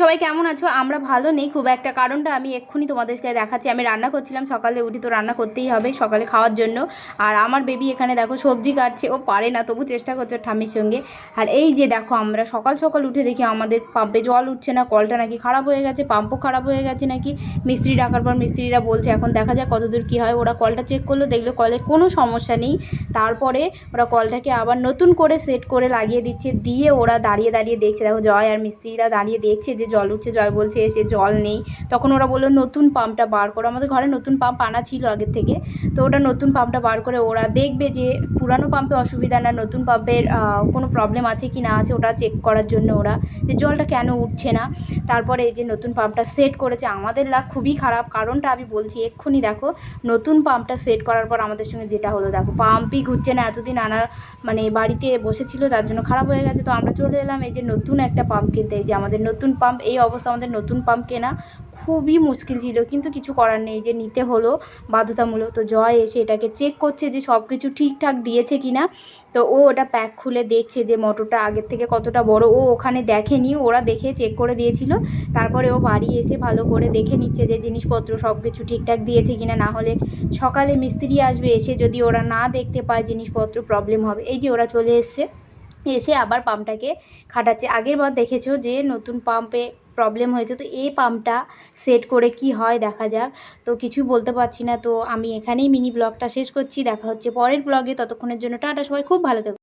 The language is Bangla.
সবাই কেমন আছো? আমরা ভালো নেই। খুব একটা কারণটা আমি এক্ষুনি তোমাদেরকে দেখাচ্ছি। আমি রান্না করছিলাম। সকালে উঠি তো রান্না করতেই হবে সকালে খাওয়ার জন্য। আর আমার বেবি এখানে দেখো সবজি কাটছে। ও পারে না, তবু চেষ্টা করছে ওর ঠাম্মির সঙ্গে। আর এই যে দেখো আমরা সকাল সকাল উঠে দেখি আমাদের পাম্পে জল উঠছে না, কলটা নাকি খারাপ হয়ে গেছে পাম্পও খারাপ হয়ে গেছে নাকি? মিস্ত্রি ডাকার পর মিস্ত্রিরা বলছে, এখন দেখা যাক কতদূর কী হয়। ওরা কলটা চেক করল, দেখল কলে কোনো সমস্যা নেই। তারপরে ওরা কলটাকে আবার নতুন করে সেট করে লাগিয়ে দিচ্ছে। দিয়ে ওরা দাঁড়িয়ে দাঁড়িয়ে দেখছে। দেখো জয় আর মিস্ত্রিরা দাঁড়িয়ে দেখছে যে জল উঠছে, জয় বলছে, এসে জল নেই। তখন ওরা বলল, নতুন পাম্পটা বার করো। আমাদের ঘরে নতুন পাম্প আনা ছিল আগের থেকে। তো ওটা নতুন পাম্পটা বার করে ওরা দেখবে যে পুরানো পাম্পে অসুবিধা না, নতুন পাম্পের কোনো প্রবলেম আছে কি না আছে, ওটা চেক করার জন্য ওরা যে জলটা কেন উঠছে না। তারপরে এই যে নতুন পাম্পটা সেট করেছে, আমাদের লাগ খুবই খারাপ। কারণটা আমি বলছি এক্ষুনি দেখো, নতুন পাম্পটা সেট করার পর আমাদের সঙ্গে যেটা হলো, দেখো পাম্পই ঘুরছে না, এতদিন আনার মানে বাড়িতে বসেছিল, তার জন্য খারাপ হয়ে গেছে। তো আমরা চলে এলাম এই যে নতুন একটা পাম্প কিনতে, এই যে আমাদের নতুন পাম্প এই অবস্থা আমাদের নতুন পাম্প কেনা খুবই মুশকিল ছিল। কিন্তু কিছু করার নেই যে নিতে হলো বাধ্যতামূলক। তো জয় এসে এটাকে চেক করছে যে সব কিছু ঠিকঠাক দিয়েছে কি না তো ও ওটা প্যাক খুলে দেখছে যে মোটরটা আগের থেকে কতটা বড়। ও ওখানে দেখেনি, ওরা দেখে চেক করে দিয়েছিল। তারপরে ও বাড়ি এসে ভালো করে দেখে নিচ্ছে যে জিনিসপত্র সব কিছু ঠিকঠাক দিয়েছে কিনা। না হলে সকালে মিস্ত্রি আসবে এসে যদি ওরা না দেখতে পায় জিনিসপত্র প্রবলেম হবে। এই যে ওরা চলে এসছে। এসে আবার পাম্পটাকে খাটাচ্ছে। আগের বার দেখেছ যে নতুন পাম্পে প্রবলেম হয়েছে, তো এই পাম্পটা সেট করে কি হয় দেখা যাক। তো কিছু বলতে পারছি না, তো আমি এখানেই মিনি ব্লগটা শেষ করছি, দেখা হচ্ছে পরের ব্লগে ততক্ষণের জন্য টাটা, সবাই খুব ভালো থেকো।